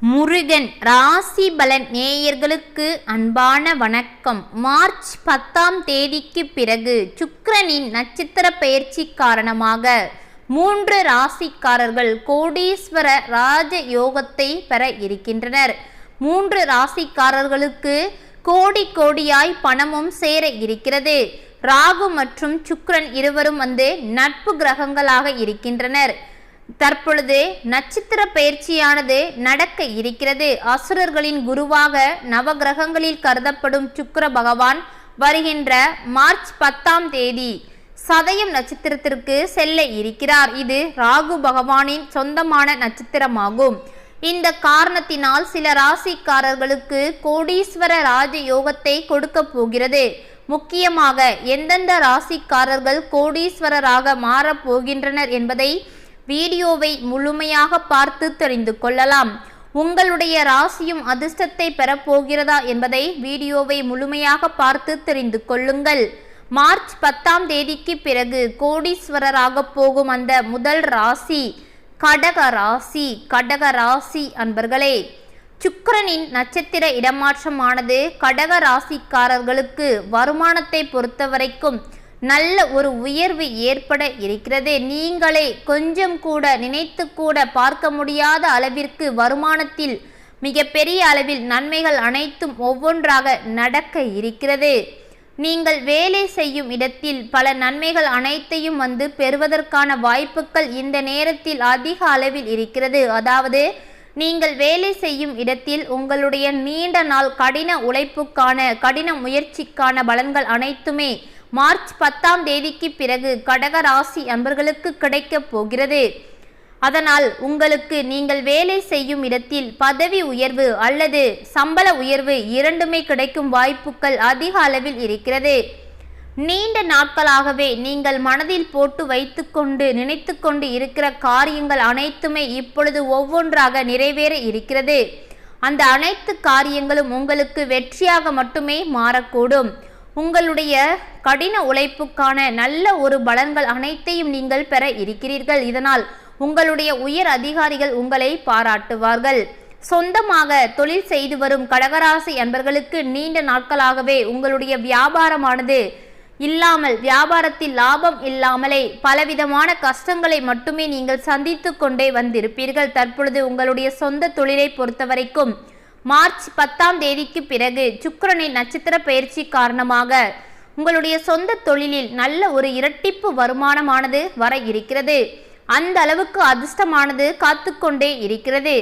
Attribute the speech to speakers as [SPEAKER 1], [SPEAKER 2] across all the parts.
[SPEAKER 1] முருகன் ராசி பலன் நேயர்களுக்கு அன்பான வணக்கம். மார்ச் பத்தாம் தேதிக்கு பிறகு சுக்கரனின் நட்சத்திர பயிற்சி காரணமாக மூன்று ராசிக்காரர்கள் கோடீஸ்வர ராஜ யோகத்தை பெற இருக்கின்றனர். மூன்று ராசிக்காரர்களுக்கு கோடி கோடியாய் பணமும் சேர இருக்கிறது. ராகு மற்றும் சுக்ரன் இருவரும் வந்து நட்பு கிரகங்களாக இருக்கின்றனர். தற்பொழுது நட்சத்திர பயிற்சியானது நடக்க இருக்கிறது. அசுரர்களின் குருவாக நவகிரகங்களில் கருதப்படும் சுக்கர பகவான் வருகின்ற மார்ச் பத்தாம் தேதி சதயம் நட்சத்திரத்திற்கு செல்ல இருக்கிறார். இது ராகு பகவானின் சொந்தமான நட்சத்திரமாகும். இந்த காரணத்தினால் சில ராசிக்காரர்களுக்கு கோடீஸ்வர ராஜ யோகத்தை கொடுக்க போகிறது. முக்கியமாக எந்தெந்த ராசிக்காரர்கள் கோடீஸ்வரராக மாறப் போகின்றனர் என்பதை வீடியோவை முழுமையாக பார்த்து தெரிந்து கொள்ளலாம். உங்களுடைய ராசியும் அதிர்ஷ்டத்தை பெறப்போகிறதா என்பதை வீடியோவை முழுமையாக பார்த்து தெரிந்து கொள்ளுங்கள். மார்ச் பத்தாம் தேதிக்கு பிறகு கோடீஸ்வரராக போகும் அந்த முதல் ராசி கடக ராசி கடக ராசி அன்பர்களே. சுக்கரனின் நட்சத்திர இடமாற்றமானது கடக ராசிக்காரர்களுக்கு வருமானத்தை பொறுத்தவரைக்கும் நல்ல ஒரு உயர்வு ஏற்பட இருக்கிறது. நீங்களே கொஞ்சம் கூட நினைத்து கூட பார்க்க முடியாத அளவிற்கு வருமானத்தில் மிகப்பெரிய அளவில் நன்மைகள் அனைத்தும் ஒவ்வொன்றாக நடக்க இருக்கிறது. நீங்கள் வேலை செய்யும் இடத்தில் பல நன்மைகள் அனைத்தையும் வந்து பெறுவதற்கான வாய்ப்புகள் இந்த நேரத்தில் அதிக அளவில் இருக்கிறது. அதாவது நீங்கள் வேலை செய்யும் இடத்தில் உங்களுடைய நீண்ட நாள் கடின உழைப்புக்கான கடின முயற்சிக்கான பலன்கள் அனைத்துமே மார்ச் பத்தாம் தேதிக்கு பிறகு கடக ராசி அன்பர்களுக்கு கிடைக்கப் போகிறது. அதனால் உங்களுக்கு நீங்கள் வேலை செய்யும் இடத்தில் பதவி உயர்வு அல்லது சம்பள உயர்வு இரண்டுமே கிடைக்கும் வாய்ப்புகள் அதிக அளவில் இருக்கிறது. நீண்ட நாட்களாகவே நீங்கள் மனதில் போட்டு வைத்துக்கொண்டு நினைத்து கொண்டு இருக்கிற காரியங்கள் அனைத்துமே இப்பொழுது ஒவ்வொன்றாக நிறைவேற இருக்கிறது. அந்த அனைத்து காரியங்களும் உங்களுக்கு வெற்றியாக மட்டுமே மாறக்கூடும். உங்களுடைய கடின உழைப்புக்கான நல்ல ஒரு பலன்கள் அனைத்தையும் நீங்கள் பெற இருக்கிறீர்கள். இதனால் உங்களுடைய உயர் அதிகாரிகள் உங்களை பாராட்டுவார்கள். சொந்தமாக தொழில் செய்து வரும் கடகராசி அன்பர்களுக்கு நீண்ட நாட்களாகவே உங்களுடைய வியாபாரமானது இல்லாமல் வியாபாரத்தில் லாபம் இல்லாமலே பலவிதமான கஷ்டங்களை மட்டுமே நீங்கள் சந்தித்து கொண்டே வந்திருப்பீர்கள். தற்பொழுது உங்களுடைய சொந்த தொழிலை பொறுத்தவரைக்கும் மார்ச் பத்தாம் தேதிக்கு பிறகு சுக்கரனின் நட்சத்திர பயிற்சி காரணமாக உங்களுடைய சொந்த தொழிலில் நல்ல ஒரு இரட்டிப்பு வருமானமானது வர இருக்கிறது. அந்த அளவுக்கு அதிர்ஷ்டமானது காத்துக்கொண்டே இருக்கிறது.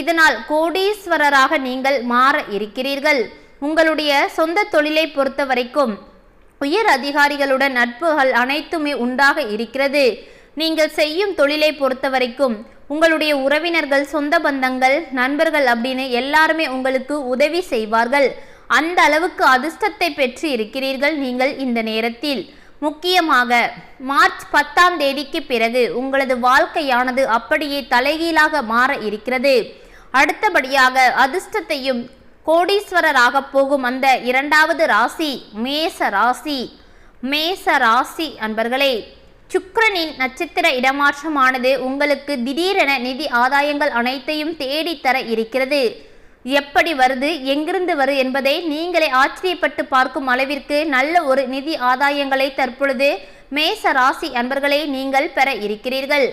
[SPEAKER 1] இதனால் கோடீஸ்வரராக நீங்கள் மாற இருக்கிறீர்கள். உங்களுடைய சொந்த தொழிலை பொறுத்த வரைக்கும் உயர் அதிகாரிகளுடன் நட்புகள் அனைத்துமே உண்டாக இருக்கிறது. நீங்கள் செய்யும் தொழிலை பொறுத்த வரைக்கும் உங்களுடைய உறவினர்கள் சொந்த பந்தங்கள் நண்பர்கள் அப்படின்னு எல்லாருமே உங்களுக்கு உதவி செய்வார்கள். அந்த அளவுக்கு அதிர்ஷ்டத்தை பெற்று இருக்கிறீர்கள் நீங்கள் இந்த நேரத்தில். முக்கியமாக மார்ச் பத்தாம் தேதிக்கு பிறகு உங்களது வாழ்க்கையானது அப்படியே தலைகீழாக மாற இருக்கிறது. அடுத்தபடியாக அதிர்ஷ்டத்தையும் கோடீஸ்வரராக போகும் அந்த இரண்டாவது ராசி மேச ராசி மேச ராசி அன்பர்களே சுக்கரனின் நட்சத்திர இடமாற்றமானது உங்களுக்கு திடீரென நிதி ஆதாயங்கள் அனைத்தையும் தேடித்தர இருக்கிறது. எப்படி வருது எங்கிருந்து வரும் என்பதை நீங்களே ஆச்சரியப்பட்டு பார்க்கும் அளவிற்கு நல்ல ஒரு நிதி ஆதாயங்களை தற்பொழுது மேச ராசி அன்பர்களை நீங்கள் பெற இருக்கிறீர்கள்.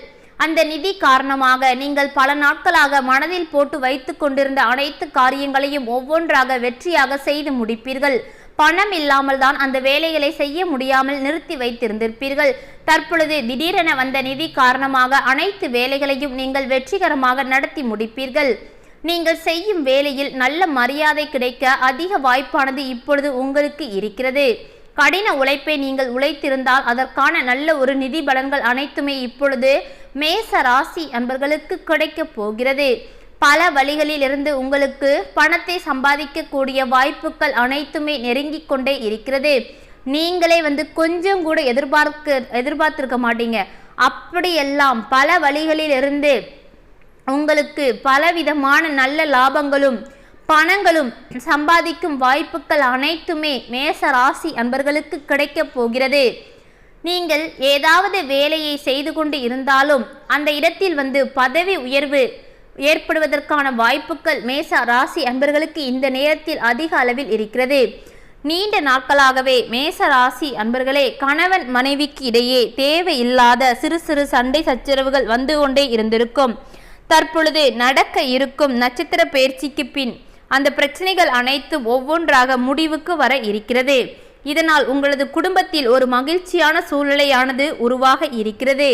[SPEAKER 1] அந்த நிதி காரணமாக நீங்கள் பல நாட்களாக மனதில் போட்டு வைத்து கொண்டிருந்த அனைத்து காரியங்களையும் ஒவ்வொன்றாக வெற்றியாக செய்து முடிப்பீர்கள். பணம் இல்லாமல் தான் அந்த வேலைகளை செய்ய முடியாமல் நிறுத்தி வைத்திருந்திருப்பீர்கள். தற்பொழுது திடீரென வந்த நிதி காரணமாக அனைத்து வேலைகளையும் நீங்கள் வெற்றிகரமாக நடத்தி முடிப்பீர்கள். நீங்கள் செய்யும் வேலையில் நல்ல மரியாதை கிடைக்க அதிக வாய்ப்பானது இப்பொழுது உங்களுக்கு இருக்கிறது. கடின உழைப்பை நீங்கள் உழைத்திருந்தால் அதற்கான நல்ல ஒரு நிதி பலன்கள் அனைத்துமே இப்பொழுது மேச ராசி அன்பர்களுக்கு கிடைக்கப் போகிறது. பல வழிகளில் இருந்து உங்களுக்கு பணத்தை சம்பாதிக்கக்கூடிய வாய்ப்புகள் அனைத்துமே நெருங்கிக் கொண்டே இருக்கிறது. நீங்களே வந்து கொஞ்சம் கூட எதிர்பார்க்க எதிர்பார்த்துருக்க மாட்டீங்க. அப்படியெல்லாம் பல வழிகளிலிருந்து உங்களுக்கு பலவிதமான நல்ல லாபங்களும் பணங்களும் சம்பாதிக்கும் வாய்ப்புகள் அனைத்துமே மேச ராசி அன்பர்களுக்கு கிடைக்கப் போகிறது. நீங்கள் ஏதாவது வேலையை செய்து கொண்டு இருந்தாலும் அந்த இடத்தில் வந்து பதவி உயர்வு ஏற்படுவதற்கான வாய்ப்புகள் மேச ராசி அன்பர்களுக்கு இந்த நேரத்தில் அதிக அளவில் இருக்கிறது. நீண்ட நாட்களாகவே மேச ராசி அன்பர்களே கணவன் மனைவிக்கு இடையே தேவையில்லாத சிறு சிறு சண்டை சச்சரவுகள் வந்து கொண்டே இருந்திருக்கும். தற்பொழுது நடக்க இருக்கும் நட்சத்திர பயிற்சிக்கு பின் அந்த பிரச்சனைகள் அனைத்தும் ஒவ்வொன்றாக முடிவுக்கு வர இருக்கிறது. இதனால் உங்களது குடும்பத்தில் ஒரு மகிழ்ச்சியான சூழ்நிலையானது உருவாக இருக்கிறது.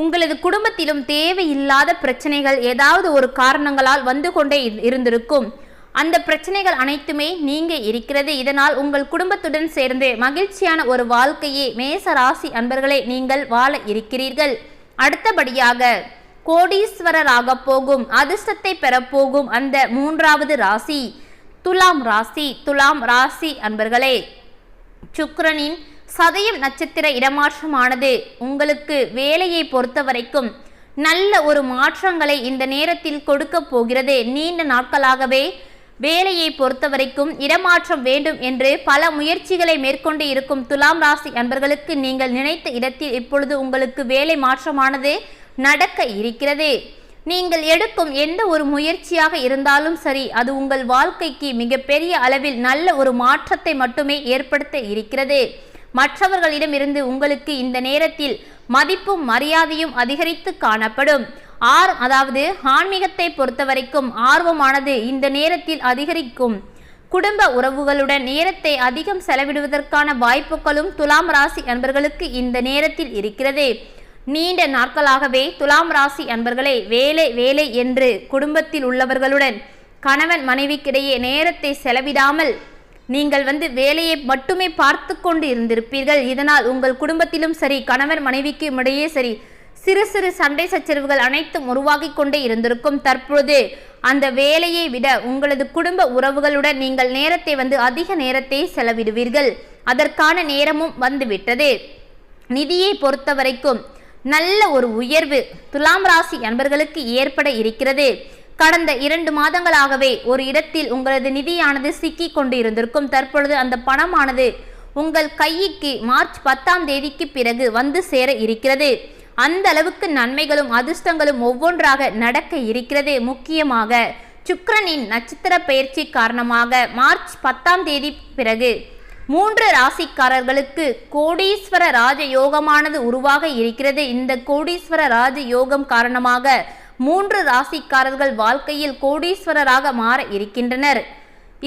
[SPEAKER 1] உங்களது குடும்பத்திலும் தேவையில்லாத பிரச்சனைகள் ஏதாவது ஒரு காரணங்களால் வந்து கொண்டே இரு- இருந்திருக்கும். அந்த பிரச்சனைகள் அனைத்துமே நீங்க இருக்கிறது. இதனால் உங்கள் குடும்பத்துடன் சேர்ந்து மகிழ்ச்சியான ஒரு வாழ்க்கையை மேச ராசி அன்பர்களே நீங்கள் வாழ இருக்கிறீர்கள். அடுத்தபடியாக கோடீஸ்வரராக போகும் அதிர்ஷ்டத்தை பெறப்போகும் அந்த மூன்றாவது ராசி துலாம் ராசி துலாம் ராசி அன்பர்களே. சுக்ரனின் சதயம் நட்சத்திர இடமாற்றமானது. உங்களுக்கு வேலையை பொறுத்த வரைக்கும் நல்ல ஒரு மாற்றங்களை இந்த நேரத்தில் கொடுக்க போகிறது. நீண்ட நாட்களாகவே வேலையை பொறுத்த வரைக்கும் இடமாற்றம் வேண்டும் என்று பல முயற்சிகளை மேற்கொண்டு இருக்கும் துலாம் ராசி அன்பர்களுக்கு நீங்கள் நினைத்த இடத்தில் இப்பொழுது உங்களுக்கு வேலை மாற்றமானது நடக்க இருக்கிறது. நீங்கள் எடுக்கும் எந்த ஒரு முயற்சியாக இருந்தாலும் சரி அது உங்கள் வாழ்க்கைக்கு மிகப்பெரிய அளவில் நல்ல ஒரு மாற்றத்தை மட்டுமே ஏற்படுத்த இருக்கிறது. மற்றவர்களிடமிருந்து உங்களுக்கு இந்த நேரத்தில் மதிப்பும் மரியாதையும் அதிகரித்து காணப்படும். ஆர் அதாவது ஆன்மீகத்தை பொறுத்தவரைக்கும் ஆர்வமானது இந்த நேரத்தில் அதிகரிக்கும். குடும்ப உறவுகளுடன் நேரத்தை அதிகம் செலவிடுவதற்கான வாய்ப்புகளும் துலாம் ராசி அன்பர்களுக்கு இந்த நேரத்தில் இருக்கிறது. நீண்ட நாட்களாகவே துலாம் ராசி அன்பர்களே வேலை வேலை என்று குடும்பத்தில் உள்ளவர்களுடன் கணவன் மனைவிக்கிடையே நேரத்தை செலவிடாமல் நீங்கள் வந்து வேலையை மட்டுமே பார்த்து கொண்டு இருந்திருப்பீர்கள். இதனால் உங்கள் குடும்பத்திலும் சரி கணவர் மனைவிக்கு இடையே சரி சிறு சிறு சண்டை சச்சரவுகள் அனைத்தும் உருவாகி கொண்டே இருந்திருக்கும். தற்பொழுது அந்த வேலையை விட உங்களது குடும்ப உறவுகளுடன் நீங்கள் நேரத்தை வந்து அதிக நேரத்தை செலவிடுவீர்கள். அதற்கான நேரமும் வந்துவிட்டது. நிதியை பொறுத்த வரைக்கும் நல்ல ஒரு உயர்வு துலாம் ராசி நண்பர்களுக்கு ஏற்பட இருக்கிறது. கடந்த இரண்டு மாதங்களாகவே ஒரு இடத்தில் உங்களது நிதியானது சிக்கி கொண்டு இருந்திருக்கும் தற்பொழுது அந்த பணமானது உங்கள் கைக்கு மார்ச் பத்தாம் தேதிக்கு பிறகு வந்து சேர இருக்கிறது. அந்த அளவுக்கு நன்மைகளும் அதிர்ஷ்டங்களும் ஒவ்வொன்றாக நடக்க இருக்கிறது. முக்கியமாக சுக்கரனின் நட்சத்திர பயிற்சி காரணமாக மார்ச் பத்தாம் தேதி பிறகு மூன்று ராசிக்காரர்களுக்கு கோடீஸ்வர ராஜ யோகமானது உருவாக இருக்கிறது. இந்த கோடீஸ்வர ராஜ யோகம் காரணமாக மூன்று ராசிக்காரர்கள் வாழ்க்கையில் கோடீஸ்வரராக மாற இருக்கின்றனர்.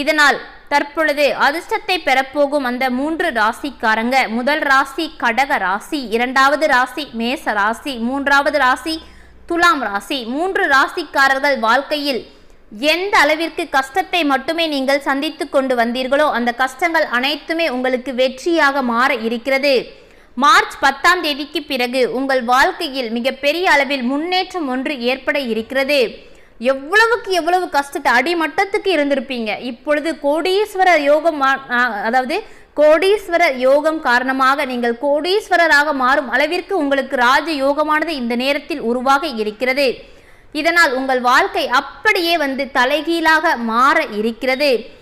[SPEAKER 1] இதனால் தற்பொழுது அதிர்ஷ்டத்தை பெறப்போகும் அந்த மூன்று ராசிக்காரங்க முதல் ராசி கடக ராசி இரண்டாவது ராசி மேச ராசி மூன்றாவது ராசி துலாம் ராசி மூன்று ராசிக்காரர்கள் வாழ்க்கையில் எந்த அளவிற்கு கஷ்டத்தை மட்டுமே நீங்கள் சந்தித்து கொண்டு வந்தீர்களோ அந்த கஷ்டங்கள் அனைத்துமே உங்களுக்கு வெற்றியாக மாற இருக்கிறது. மார்ச் பத்தாம் தேதிக்கு பிறகு உங்கள் வாழ்க்கையில் மிகப்பெரிய அளவில் முன்னேற்றம் ஒன்று ஏற்பட இருக்கிறது. எவ்வளவுக்கு எவ்வளவு கஷ்டத்தை அடிமட்டத்துக்கு இருந்திருப்பீங்க. இப்பொழுது கோடீஸ்வரர் யோகம் மா- அதாவது கோடீஸ்வரர் யோகம் காரணமாக நீங்கள் கோடீஸ்வரராக மாறும் அளவிற்கு உங்களுக்கு ராஜ யோகமானது இந்த நேரத்தில் உருவாக இருக்கிறது. இதனால் உங்கள் வாழ்க்கை அப்படியே வந்து தலைகீழாக மாற இருக்கிறது.